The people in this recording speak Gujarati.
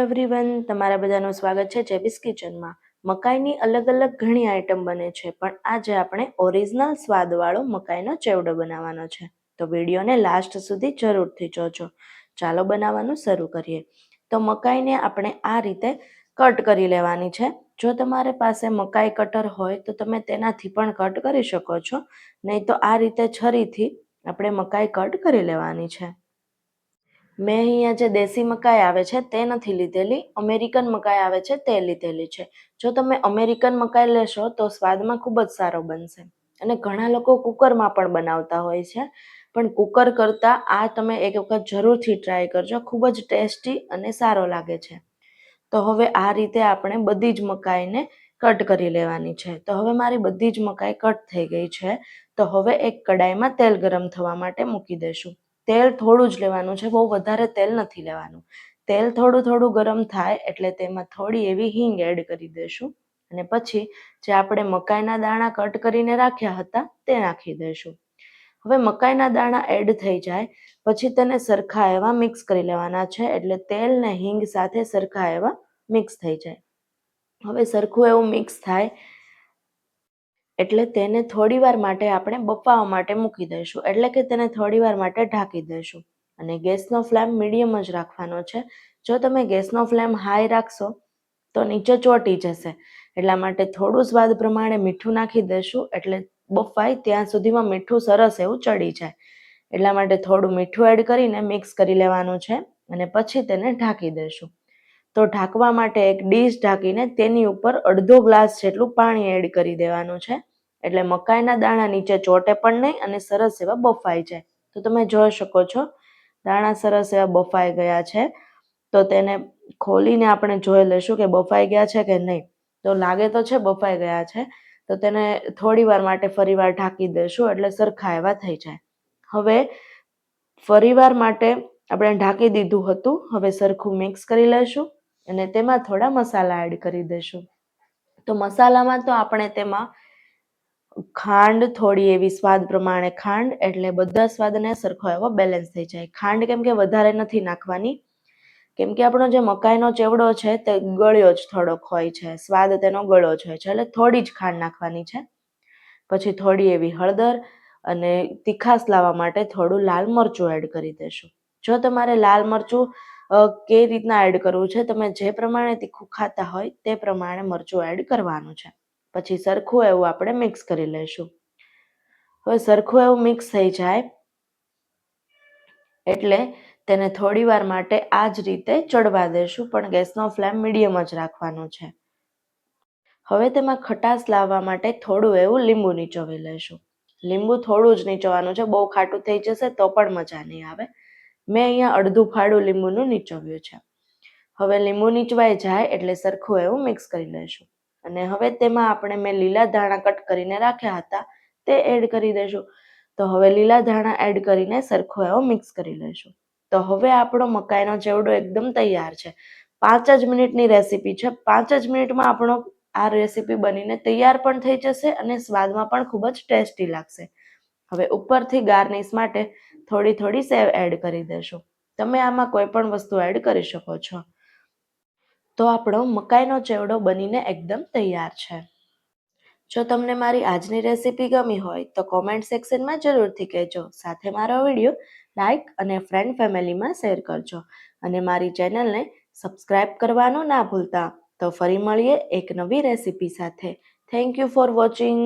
એવરીવન તમારા બધાનું સ્વાગત છે જેબીસ કિચનમાં. મકાઈની અલગ અલગ ઘણી આઈટમ બને છે, પણ આજે આપણે ઓરિજિનલ સ્વાદવાળો મકાઈનો ચેવડો બનાવવાનો છે. તો વિડીયોને લાસ્ટ સુધી જરૂરથી જોજો. ચાલો બનાવવાનું શરૂ કરીએ. તો મકાઈને આપણે આ રીતે કટ કરી લેવાની છે. જો તમારી પાસે મકાઈ કટર હોય, તો તમે તેનાથી પણ કટ કરી શકો છો. નહીં તો આ રીતે છરીથી આપણે મકાઈ કટ કરી લેવાની છે. મેં અહીંયા જે દેશી મકાઈ આવે છે તે નથી લીધેલી, અમેરિકન મકાઈ આવે છે તે લીધેલી છે. જો તમે અમેરિકન મકાઈ લેશો તો સ્વાદમાં ખૂબ જ સારો બનશે. અને ઘણા લોકો કુકરમાં પણ બનાવતા હોય છે. પણ કુકર કરતાં આ તમે એક વખત જરૂરથી ટ્રાય કરજો, ખૂબ જ ટેસ્ટી અને સારો લાગે છે. તો હવે આ રીતે આપણે બધી જ મકાઈને કટ કરી લેવાની છે. તો હવે મારી બધી જ મકાઈ કટ થઈ ગઈ છે. તો હવે એક કડાઈમાં તેલ ગરમ થવા માટે મૂકી દઈશું. તેલ થોડું જ લેવાનું છે, બહુ વધારે તેલ નથી લેવાનું. તેલ થોડું થોડું ગરમ થાય એટલે તેમાં થોડી એવી હિંગ એડ કરી દઈશું અને પછી જે આપણે મકાઈના દાણા કટ કરીને રાખ્યા હતા તે નાખી દઈશું. હવે મકાઈના દાણા એડ થઈ જાય, પછી તેને સરખા એવા મિક્સ કરી લેવાના છે એટલે તેલ ને હિંગ સાથે સરખા એવા મિક્સ થઈ જાય. હવે સરખું એવું મિક્સ થાય એટલે તેને થોડી વાર માટે આપણે બફાવા માટે મૂકી દઈશું. એટલે કે તેને થોડી વાર માટે ઢાંકી દઈશું. અને ગેસનો ફ્લેમ મીડિયમ જ રાખવાનો છે. જો તમે ગેસનો ફ્લેમ હાઈ રાખશો, તો નીચે ચોટી જશે. એટલા માટે થોડું સ્વાદ પ્રમાણે મીઠું નાખી દઈશું. એટલે બફાય ત્યાં સુધીમાં મીઠું સરસ એવું ચડી જાય. એટલા માટે થોડું મીઠું એડ કરીને મિક્સ કરી લેવાનું છે. અને પછી તેને ઢાંકી દઈશું. તો ઢાંકવા માટે એક ડીશ ઢાંકીને તેની ઉપર અડધો ગ્લાસ જેટલું પાણી એડ કરી દેવાનું છે. એટલે મકાઈના દાણા નીચે ચોટે પણ નહીં અને સરસ એવા બફાઈ જાય. તો તમે જોઈ શકો છો, દાણા સરસ એવા બફાઈ ગયા છે. તો તેને ખોલીને આપણે જોઈ લઈશું કે બફાઈ ગયા છે કે નહીં. તો લાગે તો છે બફાઈ ગયા છે. તો તેને થોડી વાર માટે ફરીવાર ઢાંકી દઈશું એટલે સરખા એવા થઈ જાય. હવે ફરીવાર માટે આપણે ઢાંકી દીધું હતું. હવે સરખું મિક્સ કરી લઈશું. અને તેમાં થોડા મસાલા એડ કરી દઈશું. તો મસાલામાં તો આપણે તેમાં ખાંડ થોડી એવી સ્વાદ પ્રમાણે ખાંડ એટલે બધા સ્વાદને સરખો એવો બેલેન્સ થઈ જાય. ખાંડ કેમ કે વધારે નથી નાખવાની. કેમ કે આપણો જે મકાઈનો ચેવડો છે તે ગળ્યો જ થોડોક હોય છે. સ્વાદ તેનો ગળો જ હોય છે. એટલે થોડી જ ખાંડ નાખવાની છે. પછી થોડી એવી હળદર અને તીખાસ લાવવા માટે થોડું લાલ મરચું એડ કરી દેશું જો તમારે લાલ મરચું કઈ રીતના એડ કરવું છે? તમે જે પ્રમાણે તીખું ખાતા હોય તે પ્રમાણે મરચું એડ કરવાનું છે. પછી સરખું એવું આપણે મિક્સ કરી લઈશું. હવે સરખું એવું મિક્સ થઈ જાય એટલે તેને થોડી વાર માટે આ જ રીતે ચડવા દેશું, પણ ગેસનો ફ્લેમ મીડિયમ જ રાખવાનો છે. હવે તેમાં ખટાશ લાવવા માટે થોડું એવું લીંબુ નીચોવી લઈશું. લીંબુ થોડું જ નીચોવાનું છે, બહુ ખાટું થઈ જશે તો પણ મજા નહીં આવે. મેં અહીંયા અડધું ફાડું લીંબુનું નીચોવ્યું છે. હવે લીંબુ નીચવાઈ જાય એટલે સરખું એવું મિક્સ કરી લઈશું અને હવે તેમાં આપણે મેં લીલા ધાણા કટ કરીને રાખ્યા હતા, તે એડ કરી દઈશું. તો હવે લીલા ધાણા એડ કરીને સરખો એવો મિક્સ કરી લઈશું. તો હવે આપણો મકાઈનો ચેવડો એકદમ તૈયાર છે. પાંચ જ મિનિટની રેસીપી છે. પાંચ જ મિનિટમાં આપણો આ રેસીપી બનીને તૈયાર પણ થઈ જશે અને સ્વાદમાં પણ ખૂબ જ ટેસ્ટી લાગશે. હવે ઉપરથી ગાર્નિશ માટે થોડી થોડી સેવ એડ કરી દેશું. તમે આમાં કોઈ પણ વસ્તુ એડ કરી શકો છો. તો આપણો મકાઈનો ચેવડો બનીને એકદમ તૈયાર છે. જો તમને મારી આજની રેસીપી ગમી હોય તો કોમેન્ટ સેક્શનમાં જરૂરથી કહેજો. સાથે મારો વીડિયો લાઇક અને ફ્રેન્ડ ફેમિલીમાં શેર કરજો. અને મારી ચેનલને સબસ્ક્રાઈબ કરવાનું ના ભૂલતા. તો ફરી મળીએ એક નવી રેસીપી સાથે. Thank you for watching